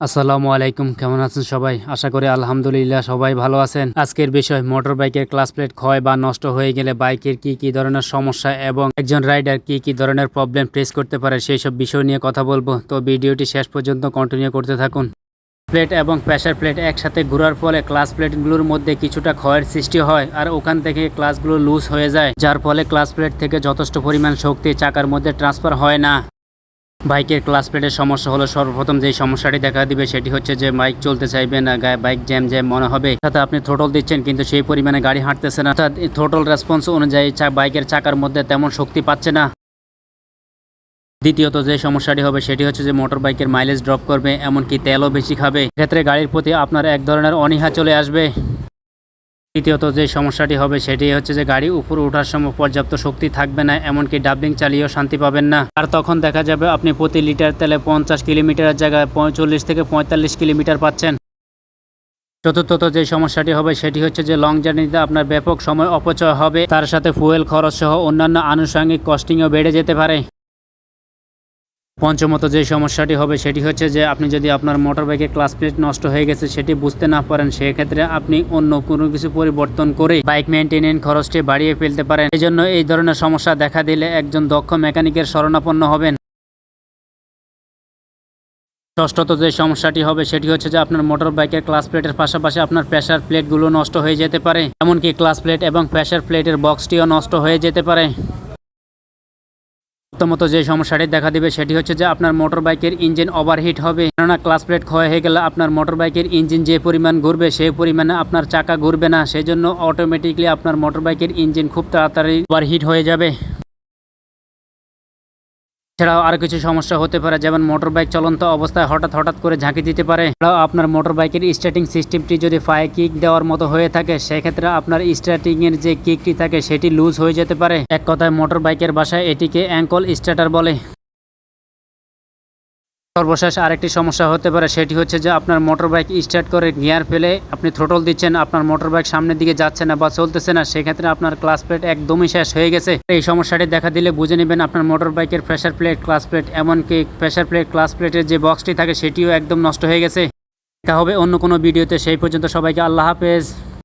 আসসালামু আলাইকুম, কেমন আছেন সবাই? আশা করি আলহামদুলিল্লাহ সবাই ভালো আছেন। আজকের বিষয় মোটর বাইকের ক্লাস প্লেট ক্ষয় বা নষ্ট হয়ে গেলে বাইকের কি কি ধরনের সমস্যা এবং একজন রাইডার কি কি ধরনের প্রবলেম ফেস করতে পারে সেই সব বিষয় নিয়ে কথা বলব। তো ভিডিওটি শেষ পর্যন্ত কন্টিনিউ করতে থাকুন। প্লেট এবং প্রেশার প্লেট একসাথে ঘোরার ফলে ক্লাস প্লেটগুলোর মধ্যে কিছুটা ক্ষয়ের সৃষ্টি হয় আর ওখান থেকে ক্লাসগুলো লুজ হয়ে যায়, যার ফলে ক্লাস প্লেট থেকে যথেষ্ট পরিমাণ শক্তি চাকার মধ্যে ট্রান্সফার হয় না। বাইকের ক্লাস প্লেটের সমস্যা হলো সর্বপ্রথম যে সমস্যাটি দেখা দিবে সেটি হচ্ছে যে বাইক চলতে চাইবে না গায়ে বাইক জ্যাম জ্যাম মনে হবে। অর্থাৎ আপনি থ্রোটল দিচ্ছেন কিন্তু সেই পরিমাণে গাড়ি হাঁটতেছে না। অর্থাৎ থ্রোটল রেসপন্স অনুযায়ী বাইকের চাকার মধ্যে তেমন শক্তি পাচ্ছে না। দ্বিতীয়ত যে সমস্যাটি হবে সেটি হচ্ছে যে মোটর বাইকের মাইলেজ ড্রপ করবে, এমনকি তেলও বেশি খাবে। ক্ষেত্রে গাড়ির প্রতি আপনার এক ধরনের অনীহা চলে আসবে। তৃতীয়ত যে সমস্যাটি হবে সেটি হচ্ছে যে গাড়ি উপরে ওঠার সময় পর্যাপ্ত শক্তি থাকবে না, এমনকি ডাবলিং চালিয়েও শান্তি পাবেন না। আর তখন দেখা যাবে আপনি প্রতি লিটার তেলে পঞ্চাশ কিলোমিটারের জায়গায় পঁয়চল্লিশ থেকে পঁয়তাল্লিশ কিলোমিটার পাচ্ছেন। চতুর্থত যে সমস্যাটি হবে সেটি হচ্ছে যে লং জার্নিতে আপনার ব্যাপক সময় অপচয় হবে। তার সাথে ফুয়েল খরচ সহ অন্যান্য আনুষঙ্গিক কস্টিংও বেড়ে যেতে পারে। পঞ্চমত যে সমস্যাটি হবে সেটি হচ্ছে যে আপনি যদি আপনার মোটর বাইকের ক্লাস প্লেট নষ্ট হয়ে গেছে, সেটি বুঝতে না পারেন, সেক্ষেত্রে আপনি অন্য কোনো কিছু পরিবর্তন করে বাইক মেনটেনেন্স খরচটি বাড়িয়ে ফেলতে পারেন। এই জন্য এই ধরনের সমস্যা দেখা দিলে একজন দক্ষ মেকানিকের শরণাপন্ন হবেন। ষষ্ঠত যে সমস্যাটি হবে, সেটি হচ্ছে যে আপনার মোটর বাইকের ক্লাস প্লেটের পাশাপাশি আপনার প্রেশার প্লেটগুলো নষ্ট হয়ে যেতে পারে। এমনকি ক্লাস প্লেট এবং প্রেশার প্লেটের বক্সটিও নষ্ট হয়ে যেতে পারে। প্রথমত যে সমস্যাটি দেখা দেবে সেটি হচ্ছে যে আপনার মোটর বাইকের ইঞ্জিন ওভারহিট হবে। কেননা ক্লাস প্লেট ক্ষয় হয়ে গেলে আপনার মোটর বাইকের ইঞ্জিন যে পরিমাণ ঘুরবে, সেই পরিমাণে আপনার চাকা ঘুরবে না। সেই জন্য অটোমেটিকলি আপনার মোটর বাইকের ইঞ্জিন খুব তাড়াতাড়ি ওভারহিট হয়ে যাবে। এছাড়াও আর কিছু সমস্যা হতে পারে, যেমন মোটর বাইক চলন্ত অবস্থায় হঠাৎ হঠাৎ করে ঝাঁকি দিতে পারে। এছাড়াও আপনার মোটর বাইকের স্টার্টিং সিস্টেমটি যদি ফায়ার কিক দেওয়ার মতো হয়ে থাকে, সেক্ষেত্রে আপনার স্টার্টিং এর যে কিকটি থাকে, সেটি লুজ হয়ে যেতে পারে। এক কথায় মোটর বাইকের বাসায় এটিকে অ্যাঙ্কল স্টার্টার বলে। সর্বশেষ আরেকটি সমস্যা হতে পারে, সেটি হচ্ছে যে আপনার মোটর বাইক স্টার্ট করে গিয়ার ফেলে আপনি থ্রোটল দিচ্ছেন, আপনার মোটর বাইক সামনের দিকে যাচ্ছে না বা চলতেছে না, সেক্ষেত্রে আপনার ক্লাস প্লেট একদমই শেষ হয়ে গেছে। এই সমস্যাটি দেখা দিলে বুঝে নেবেন আপনার মোটর বাইকের প্রেসার প্লেট, ক্লাস প্লেট, এমনকি প্রেশার প্লেট, ক্লাস প্লেটের যে বক্সটি থাকে সেটিও একদম নষ্ট হয়ে গেছে। দেখা হবে অন্য কোনো ভিডিওতে, সেই পর্যন্ত সবাইকে আল্লাহ হাফেজ।